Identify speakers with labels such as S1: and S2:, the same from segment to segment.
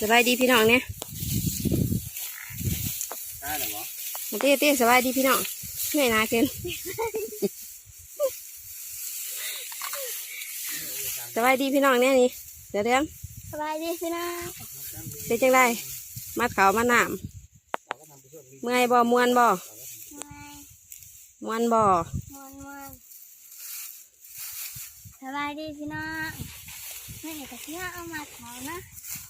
S1: สบายดีพี่น้องเนี่ย
S2: ได้หรอวะ
S1: มาเต้เต้สบายดีพี่น้องเหนื่อยหนาเกินสบายดีพี่น้องเนี่ยนี่เดี๋ยวเดี๋ยว
S3: สบายดีพี่น้อง
S1: เป็นจังได้มาเขาวมาหนามเมื่อยบ่มวนบ่
S3: ไม่
S1: มวนบ่
S3: มวนมวนสบายดีพี่น้องไม่เห็นแต่พี่น้องเอามาเขานะ
S2: เ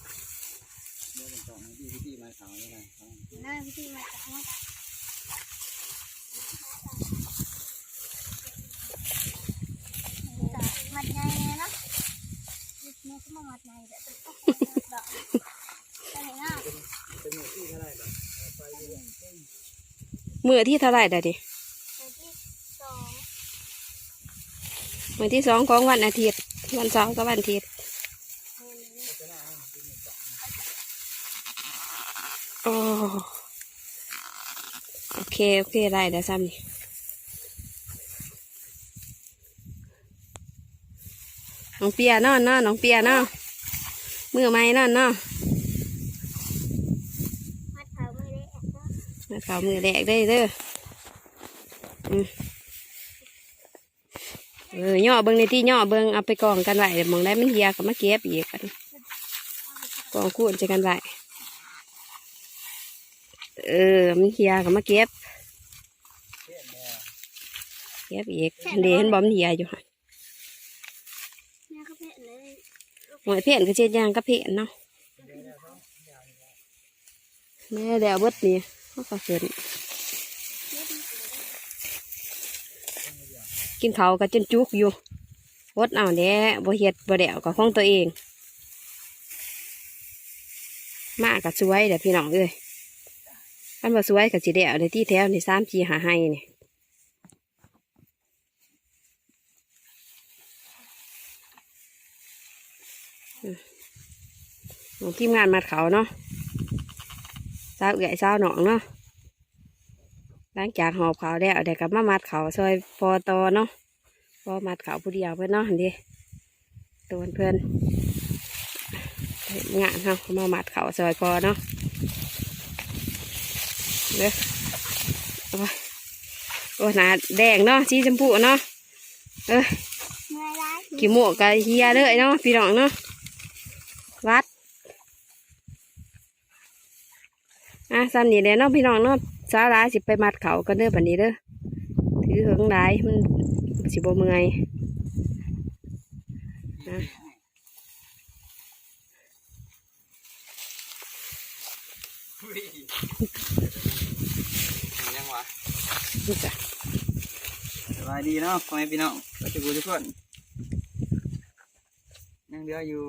S2: ดี๋ยวผมส่งให้พี่พี่มาขาวไง
S3: น่าพี่มาจากว่ามัดใหญ่เลยเนาะนี่ก็มามัดใหญ่แต่เป็นพวกดอกแต่ไหนเนาะ
S2: เป็นหมู่ที่เท่าไหร่แบบ
S1: มือที่เท่าไหร่เดี๋ยวดิ
S3: ตัวที่สอง
S1: มือที่สองของวันอาทิตย์ วันเสาร์กับวันอาทิตย์ โอ้โอเค โอเค ได้เดี๋ยวซ้ำนี่น้องเปียนอนนาะน้องเปียนาะมือไม้นอนเนาะ
S3: มัดเขาไม่ได้แอบเนาะ
S1: มาเขามือแดกได้เด้ออืมเออย่อเบิ้งในที่ย่อเบิ้งเอาไปกองกันไว้เดี๋ยวมองได้มันเหียก็มาเก็บอีกกันกองคูนจะกันไว้ เออมันเหียก็มาเก็บ เก็บอีกเดี๋ยวเห็นบอมนเหียอยู่หั่น
S3: เนี่ยก็เป็นเลย
S1: หวยเพี้ยนก็เช็ดยางก็เพี้ยนเนาะแม่เดี๋ยวเบิดนี่เขาก็เกินกินเขาวก็จนจุกอยู่วดเอาแน่บ่เฮ็ดบ่เดวกับของตัวเอง มากกับสวยเดี๋ยวพี่น้องเอ้ย อันว่าสวยกับจีเดวในที่แถวในสามจีหาให้เนี่อืมของทีมงานมาเขาเนาะสาวเอ๋ยสาวหนองเนาะหลังจากหอบเขาแล้วเดี๋ยวกับมามัดเขาซอยพอตอเนาะพอมัดเขาผู้เดียวเพื่อนเนาะหันดีตัวเพื่อนเฮ็ดงานเขามามัดเขาซอยพอเนาะ เด้อโอ้ยโอ้ยหนาแดงเนาะสีชมพูเนาะเออ
S3: มือร้าย
S1: กี่โมกกะเฮียเลยเนาะพี่น้องเนาะวัดอะซ้ำนี่แหละเนาะพี่น้องเนาะสาราสิไปมัดเขากันเด้อแบัดนี้เด้อถือเหิงได้มันสิบ่เมื่อยอะ
S2: ยังวะ
S1: นี่จ้ะ
S2: สบายดีเนาะพ่อแม่พี่น้องก็จะกูทุกคนยังเหลืออยู่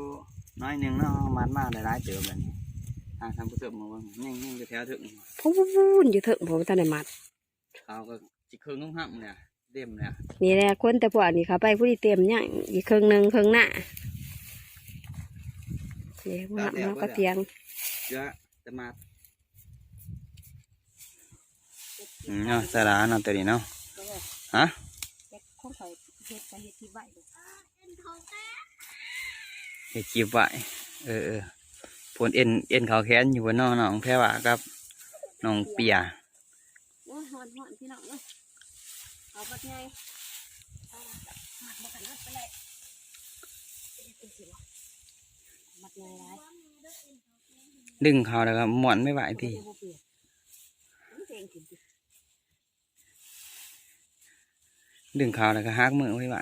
S2: น้อยหนึ่งเนาะมันมากหลายๆเติมแบบนี้ทางทำผู้เติมมาว่ายังยังจะแถวถึง
S1: พูนอยู่เถอะผมทันได้มัด
S2: เขาก็จิเครื่องนุ่งห้ำเนี่ยเต็มเนี่ย
S1: นี่แหละคนแต่พวกนี้เขาไปผู้ที่เต็มเนี่ยอีกครึ่งหนึ่งครึ่งหน้านี่พวกนั้นเนาะก็เตียง
S2: เยอะจะมา อืมเนาะสาระเนาะตัวนี้เนาะฮะ
S1: ข้องใส่เฮ็ดไปเฮ็ดที่ใบ
S3: เป็นทองแก้
S2: เฮ็ดจีบไว้เออเออผลเอ็นเอ็นเขาแขนอยู่บนน้องน้องแพรวากับน้องเปีย
S1: โอ้ยหอนหอนพี่น้องเอ้ยเอาปัดไงเอามัดมากันนัดไปเลยเอ๊ะเป็นสิวะมัดไงไร
S2: ดึงเขาแล้วก็หมอนไม่ไหวพี่
S1: เดี๋ยวบ่เปลี่ยนมันเจ๋งจริง
S2: ดึงเขาแล้วก็ฮักมือไม่ไหว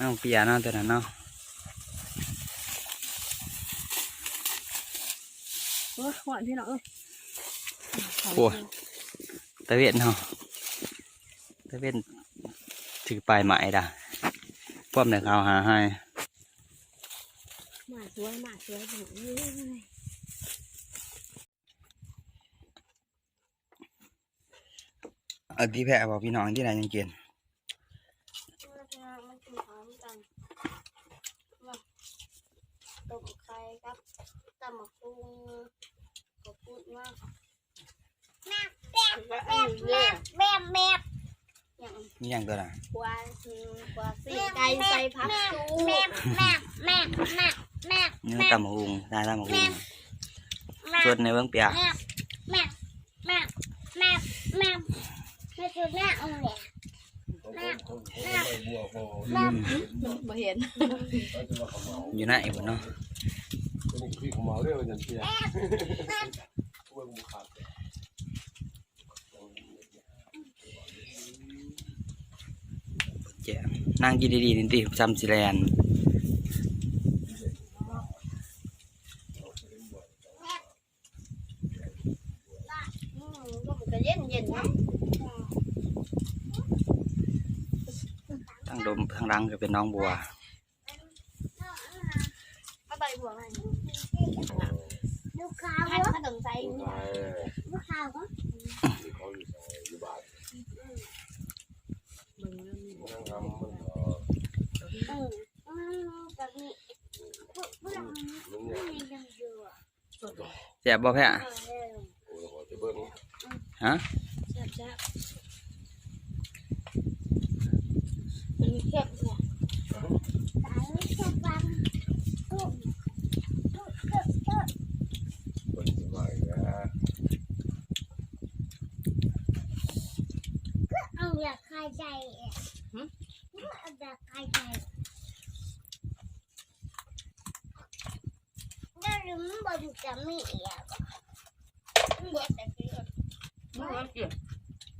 S2: น้องเปียเนาะตัวนั้นเนาะ
S1: โอ้ยหอนพี่น้องเอ้ย
S2: โอ้ยตะเวนเนาะตะเวนถือปลายไม้ด่ะพวกเนี่ยเขาหาให้
S1: มาสวยมาสวยพี่น้อง เอ้ย
S2: เอาที่แพะบอกพี่น้องที่ไหนยังเกิน
S3: มันกินพร้อมกันมาต้มไข่ครับตำหมักกุ้งกบปุ้นมากแม่แม่แม่แม่แม่แม่อย่าง
S2: นี่ยังตัวน่ะ
S3: กวาคือกวาสีไก่ใส่ผักชูแม่แม่แม่แม่แม่
S2: เนื้อตำหุงได้ตำหุง
S3: แม่
S2: ส่วนในเบื้องเปียก
S3: แม่แม่แม่แม่ แม่แม่คือแม่เอาเลยแม่แม่แม่
S1: บ่เห็น
S2: อยู่ไหนบนเนาะ
S4: พี่ของมาเรื่องยันเชียร์ช่วยกูขาด
S2: เจ๋นั่งกินดีๆนี่ติจำสิแลน
S1: อืมก็มันก็เย็นเย็นเนาะ
S2: ทางด มทางรังก็เป็นน้องบัว
S1: เอาใบบัวมา
S3: ลูกค้า
S1: ให้
S3: วะ
S1: ขนมใส่
S4: ใช่
S3: ลูกค้าวะ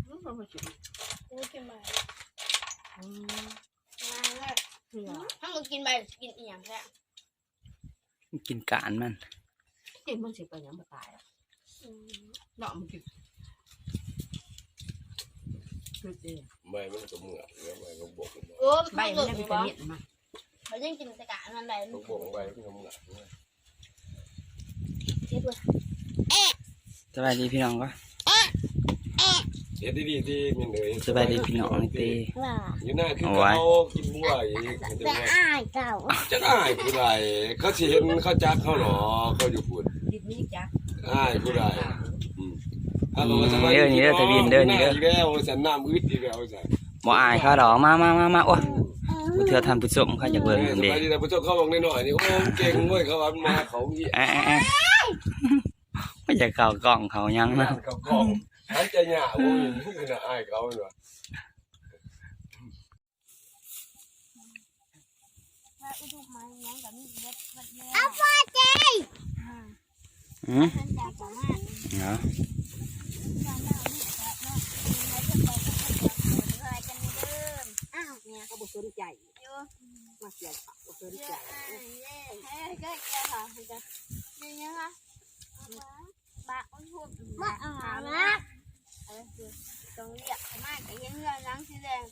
S1: มันมันมันกิน
S3: กูจะมา
S1: อืม
S3: มาแล้ว
S1: เนี่ยถ้ามึงกินใบกินอีหยังแท้
S2: กินกานมัน
S1: กินมันสิไปหยังบ่ตายอะเนาะมันกิน คือเด้
S4: ไม่มันก็เหมือนแล้วไม่ก็บก
S1: โอ้ใบมันได้วิตามินมา
S3: เขายังกินสกัดนั่นแหละ
S4: ต้องบกไปมันก็เหมือน
S3: เจ็บเลย
S2: สบายดีพี่น้องก็
S4: เสียดีๆที่มีเลย
S2: สบายดีพี่น้องนี่ติ
S3: ว่า
S4: อยู่หน้าคือเขากินบัวอีก
S3: แต่อ้ายเก่า
S4: จะอ้ายผู้ใดเขาสิเห็นเขาจักเขาหรอเขาอยู่พูด
S1: ดิบนี่จัก
S4: อ้ายผู้ใด ถ้าเราสบายอีกแล้วสันน้ำอึดอีกแล้วสัน
S2: บ่อายเขาดอกมามามามาโอ้ยบ่เทื่อทำผู้ชมเขาอยากเบิ่ง
S4: ส
S2: กันเด้
S4: บายดีแต่ผู้ชมเขาบอกหน่อยนี่โอ้เก่งเว้ยเขาว่ามาเขาเหี้ย
S2: แอะแอะแอะไม่อยากเข้ากล้องเขายังนะ
S4: เขากองหายใจหยาบมึงคือน่ะอายเขาเนาะ
S3: อุดมมาอย่างกับมีเว็บเว็บเลยเอาฟ้าเจ
S2: อืม
S3: มันจากจังหวัด
S2: เนาะ
S3: อ้าว
S1: เนี่ยเขาบ่สนใจมาเสียเขาบ่สนใจ
S3: เฮ้ยเฮ้ยเจอค่ะเจ้านี่นะคะบ้าอุ้ยพูดบ้าอ่านะอะไรคือต้องเรียกเขามาแต่ยังเรื่องนังสีแดง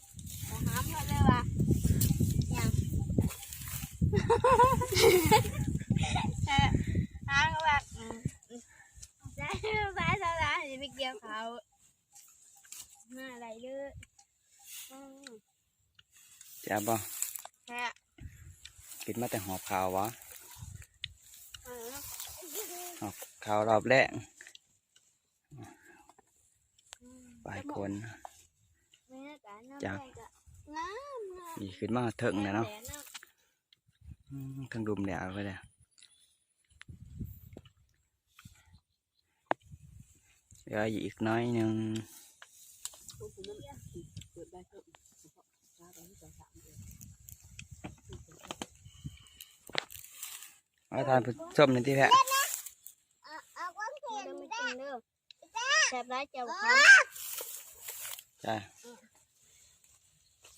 S3: เขาหามเขาเลยว่าอย่างหามเขาแบบได้ไปสบายจะไปเกี่ยวเขามาอะไรเด้ออืม
S2: จะบ่
S3: แค่
S2: กินมาแต่หอบขาววะ
S3: เออ
S2: หอบขาวรอบแรกปลายคน
S3: บรรยากาศน้ำแดงก็งามงาม
S2: ดีขึ้นมาถึงแล้วเนาะอืมทั้งดุมแดดไปเลยเดี๋ยวอีกน้อยหนึ่ง
S1: เปิดได้เพิ่ มถ้าได้ที่สามเดือน
S2: เอาทานผู้ชมในที่แพะ
S3: เอาเอาความเผ็ดไม่กินเด้อแซ่บร้ายเจ้าครับ
S2: จ้า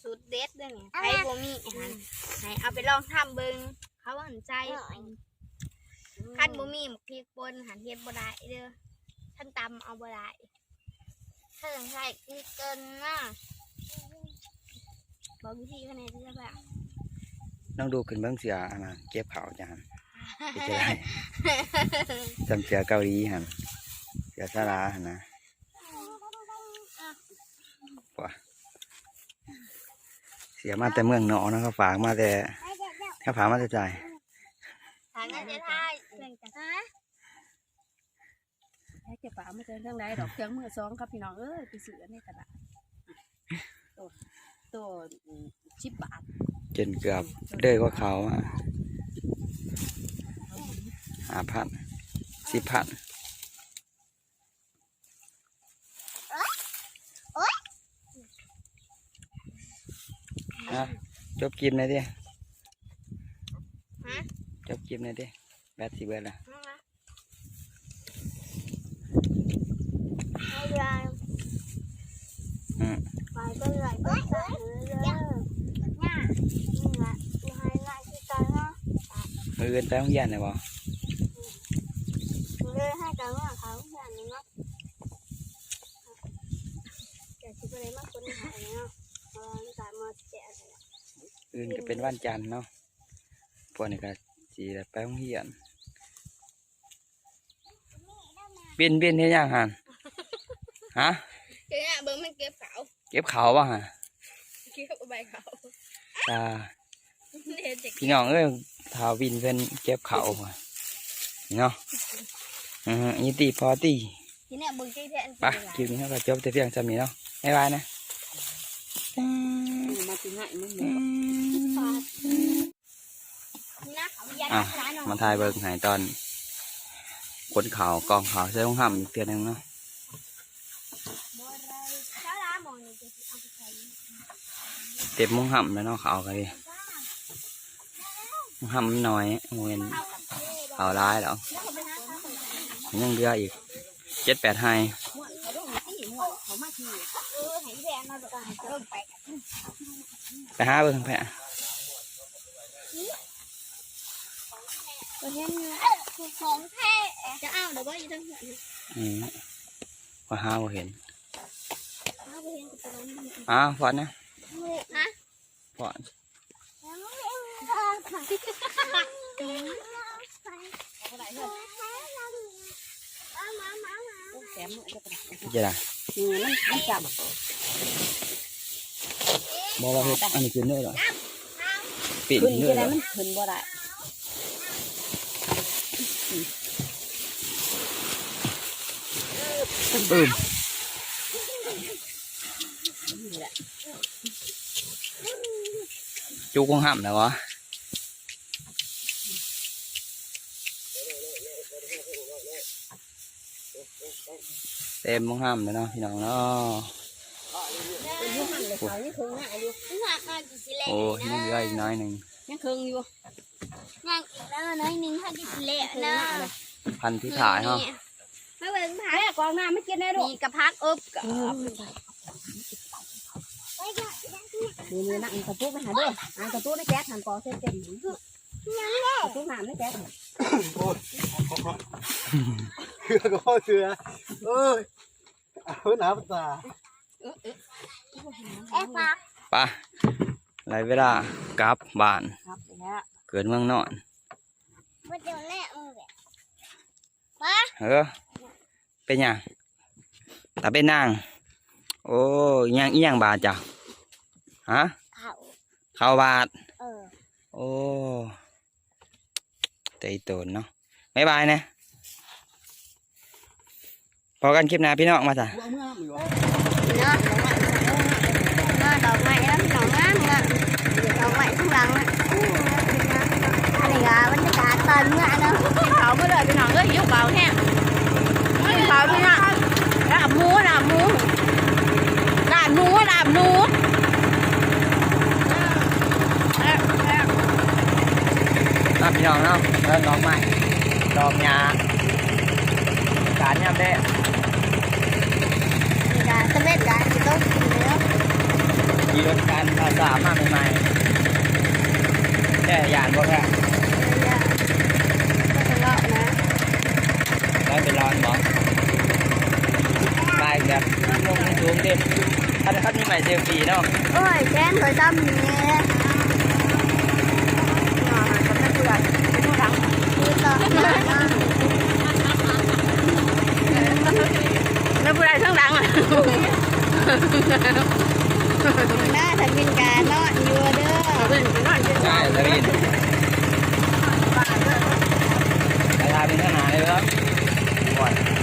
S3: สูตรเด็ดเด้อเนี่ยใครบ่มีอาหารให้เอาไปลองทำเบิ่งเขาว่าสนใจคันบ่มีหมกพริกป่นหันเฮ็ดบ่ได้เด้อท่านตำเอาบ่ได้ถ้าต้องใช้พริกเกินนะบอกวิธีคะแนนที่จะแบบ
S2: ต้องดูขึ้นเบื้องเสืออันนะเก็บขาวจาน จะได้จำเสือเกาหลีหันเสือสาราหันนะว้าเสียมาแต่เมืองนอกนะเขาฝากมาแต่เขาฝากมาแต่ใจ
S3: ทางนั้นจะทายเรื่องจะฮะ
S1: แค่เก็บปลาไม่เจอเรื่องใดดอกเครื่องมือสองครับพี่น้องเอ้ยไปซื้อในตลาดตัวตัวชิบบาท
S2: จนเกือบเด้อก็เขาอะ
S1: เห้า
S2: พันสิบพัน
S3: โอ๊ย
S2: อะจบกิมเลยดิ
S3: ฮะ
S2: จบกิมเลยดิแบตสิเบิดละ
S3: ให้เรือ
S2: อืม
S3: ไปก็ไหลก็สั่งเรือเนี่ยนี่แหละดูให้ง่ายที่กันเนาะ
S2: มือเงินไปโรงเรียนเลยบ่
S3: เรือให้กันว่าเขาอย่างนี้เนาะแกคิดอะไรมากคนหายเนาะเออนี่การมาแจกอะไร
S2: อื่นก็เป็นวันจันทร์เนาะพวกนี้ก็สีไปโรงเรียนเบียนเบียนเฮ็ดหยังหันฮะ
S3: เจ๊เบิ้งมันเก็บเขา
S2: เก็บเขาวบ่ฮะ
S3: เก็บใบเขา
S2: ตา
S3: เนี่ยเด็ก
S2: พี่น้องเอ้ยทาวินเพิ่นเก็บเขาว่ะนี่เนาะอือฮึนี่ตีพอตี
S3: ทีนี้เบิ้งที่แทน
S2: ไปคลิปนี้เราก็จบแต่เพียงจำนี้เนาะบ๊ายบายนะ
S5: มาถึงง่ายมึง
S3: นะเขายัน
S2: อะมาถ่ายเบิ่งใหายตอนขนเขาวกองเขาวใส่ลงห้ำอีกเทื่อหนึงเนาะ
S3: บ่งนะเต็
S2: มมุงห้ำแล้วเนาะเขาวกันดิมุงห้ำน้อยเห็น
S3: เข้ากับเจ๊บ่า
S2: ร้ายแล้วยังเหลืออีกเจ็ดแปดไฮ
S3: หมวดเขาลงที่หาเออให้แดงมาดูกันให้เริ่มไปกัน
S2: ไปหาเบิ่งแพะ
S3: ก็เห็นของแท้จะเอาเดี๋ยวว่าอยู่ทั้งหัวนี่
S2: อืมว่าหาบ่เห็น
S3: เอาไปเห็นกับตัวนี้
S2: อ้าวฟอนนะ
S3: ฮะ
S2: ฟอน
S5: แถมจะกระ
S2: จะได้
S5: นี่มันมันจับ
S2: บอกว่าเฮ็ดอันนี้ขึ้นได้เหรอปิด
S5: ขึ้น
S2: ขึ้น
S5: จะ
S2: ได้
S5: ได้
S2: เหรอ
S5: มันขึ้นบ่ได้
S2: อืมจุกคงห้ำแล้ววะเต็มมงห้ำเลยเนาะพี่น้องเนาะ
S5: เขายังครึ่งง่ายอยู่
S3: งานงานกี่สิเละ
S2: โอ้ยังเหลืออีกน้อยหนึ่ง
S5: ยังครึ่งอยู่
S3: งานแล้วน้อยนึงถ้ากี่สิเละนะ
S2: พันที่ถ่ายเนาะ
S3: ไม่เบิ่งผัก
S5: แม่กองน้ำไม่กินได้หรอก
S3: มีกระพักอบกับ
S5: มือมือนั่งกระตุ้นไปหาเด้ออ่านกระตุ้นในแก๊สหันปอเส้นเต็มกระตุ้นน้ำในแก๊ส
S6: โอ้ยเสือก็พ่อเสือเอ้ยเอาหนาภาษา
S3: แอบผัก
S2: ไปะหลายเวลากลับบ้าน
S5: ครับแล้ว
S2: เกิดเมืองนอน
S3: มาเดี๋ยวแม่มึงเนี่ย
S2: เออ เป็นหยังตาเป็นนาง โอ้อิหยังอีหยังบาดจ้ะฮะ
S3: เขา
S2: เข้าบาด
S3: เออ
S2: โอ้ใจโตนเนาะบ๊ายบายนะพอกันคลิปหน้าพี่น้องมาจ้ะ
S6: เอาเมื่อมือวะ
S3: เนาะเนาะดอกไม้แล้วดอกงามเนาะดอกไม้ข้างหลังอะอันนี้ก็บรรยากาศตอนเมื่อเนาะ
S5: กินเขาเมื่อเลยพี่น้องเอ้ยหิวเปล่าแห้ง กินเขาพี่น้องลาบหมูลาบหมูลาบหนูลาบหนู
S2: น้าพี่น้องเนาะเริ่มดอกไม้ดอกหญ้ายามแดด
S3: นี่ก็สมัยการจะต้อนนี้
S2: ใหม่ๆแต่ยานบ่แค่
S3: เนาะเลาะนะ
S2: ร้อยเป็นร้อนบ่ไปแบบลงใสูงเด็ดถ้าถ้ามีใหม่เซลฟี่เนาะ
S3: โอ้ยแจ้นเคยซ้ำนี่า
S5: ก็ไม่เปื่อยดูหลัง
S3: คือต่อหน้าเนาะ
S5: ไม่เปื่อยทั้งหลังอะ
S3: หน้าทันเป็นการนาะอยู่เด้อ
S5: นอนกิน
S2: ใช่ทวินไปทาเป็นทหารเลยครับก่อน